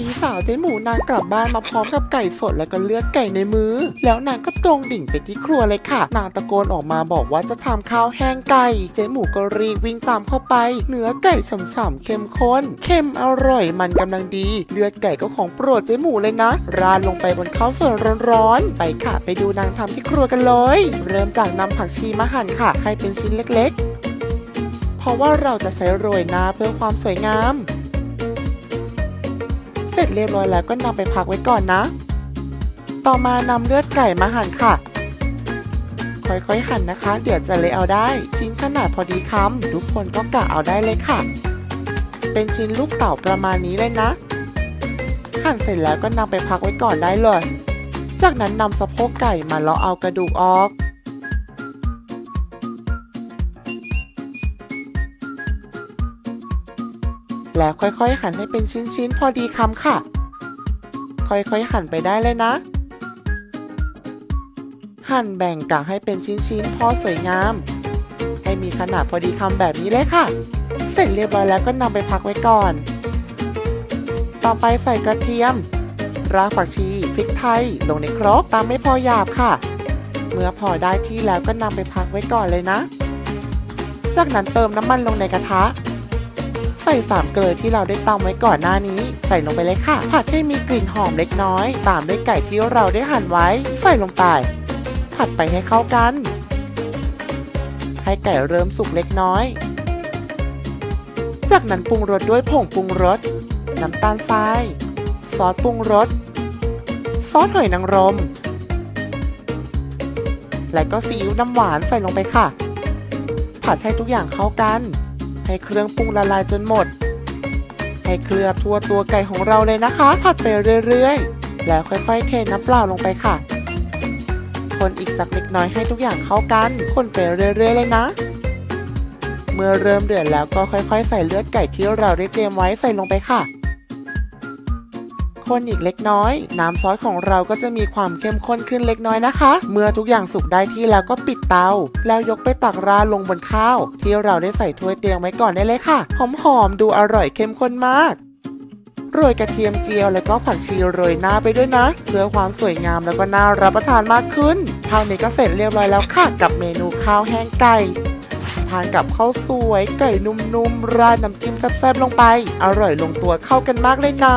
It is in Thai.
พี่สาวเจ๊หมูนางกลับบ้านมาพร้อมกับไก่สดและก็เลือดไก่ในมือ แล้วนางก็ตรงดิ่งไปที่ครัวเลยค่ะ นางตะโกนออกมาบอกว่าจะทำข้าวแห้งไก่ เจ๊หมูก็รีบวิ่งตามเข้าไป เนื้อไก่ฉ่ำๆเข้มข้น เค็มอร่อยมันกำลังดี เลือดไก่ก็ของโปรดเจ๊หมูเลยนะ ราดลงไปบนข้าวสวยร้อนๆ ไปค่ะ ไปดูนางทำที่ครัวกันเลย เริ่มจากนำผักชีมาหั่นค่ะ ให้เป็นชิ้นเล็กๆ เพราะว่าเราจะใช้โรยหน้าเพื่อความสวยงาม เสร็จเรียบร้อยแล้วก็นำไปพักไว้ก่อนนะ ต่อมานำเลือดไก่มาหั่นค่ะ ค่อยๆหั่นนะคะ เดี๋ยวจะเละเอาได้ ชิ้นขนาดพอดีคำทุกคนก็กะเอาได้เลยค่ะ เป็นชิ้นลูกเต่าประมาณนี้เลยนะ หั่นเสร็จแล้วก็นำไปพักไว้ก่อนได้เลย จากนั้นนำสะโพกไก่มาเลาะเอากระดูกออก แล้วค่อยๆหั่นให้เป็นชิ้นๆ พอดีคำค่ะ ค่อยๆหั่นไปได้เลยนะ หั่นแบ่งกะให้เป็นชิ้นๆ พอสวยงาม ให้มีขนาดพอดีคำแบบนี้เลยค่ะ เสร็จเรียบร้อยแล้วก็นำไปพักไว้ก่อน ต่อไปใส่กระเทียม รากผักชีพริกไทย ลงในครกตามไม่พอหยาบค่ะ เมื่อพอได้ที่แล้วก็นำไปพักไว้ก่อนเลยนะ จากนั้นเติมน้ำมันลงในกระทะ ใส่สามเกลือที่เราได้ตำไว้ก่อนหน้านี้ ใส่ลงไปเลยค่ะ ผัดให้มีกลิ่นหอมเล็กน้อย ตามด้วยไก่ที่เราได้หั่นไว้ ใส่ลงไป ผัดไปให้เข้ากัน ให้ไก่เริ่มสุกเล็กน้อย จากนั้นปรุงรสด้วยผงปรุงรส น้ำตาลทราย ซอสปรุงรส ซอสหอยนางรม และก็ซีอิ๊วน้ำหวานใส่ลงไปค่ะ ผัดให้ทุกอย่างเข้ากัน ให้เครื่องปรุงละลายจนหมด ให้เคลือบทั่วตัวไก่ของเราเลยนะคะ ผัดไปเรื่อยๆ แล้วค่อยๆ เทน้ำเปล่าลงไปค่ะ คนอีกสักเล็กน้อยให้ทุกอย่างเข้ากัน คนไปเรื่อยๆ เลยนะ เมื่อเริ่มเดือดแล้วก็ค่อยๆ ใส่เลือดไก่ที่เราได้เตรียมไว้ใส่ลงไปค่ะ คนอีกเล็กน้อย น้ำซอสของเราก็จะมีความเข้มข้นขึ้นเล็กน้อยนะคะ เมื่อทุกอย่างสุกได้ที่แล้วก็ปิดเตา แล้วยกไปตักราลงบนข้าว ที่เราได้ใส่ถ้วยเตียมไว้ก่อนได้เลยค่ะ หอมๆดูอร่อยเข้มข้นมากโรยกระเทียมเจียวแล้วก็ผักชีโรยหน้าไปด้วยนะ เพื่อความสวยงามแล้วก็น่ารับประทานมากขึ้นเท่านี้ก็เสร็จเรียบร้อยแล้วค่ะกับเมนูข้าวแห้งไก่ทานกับข้าวสวยไก่นุ่มๆราดน้ำจิ้มแซ่บๆลงไป อร่อยลงตัวเข้ากันมากเลยนะ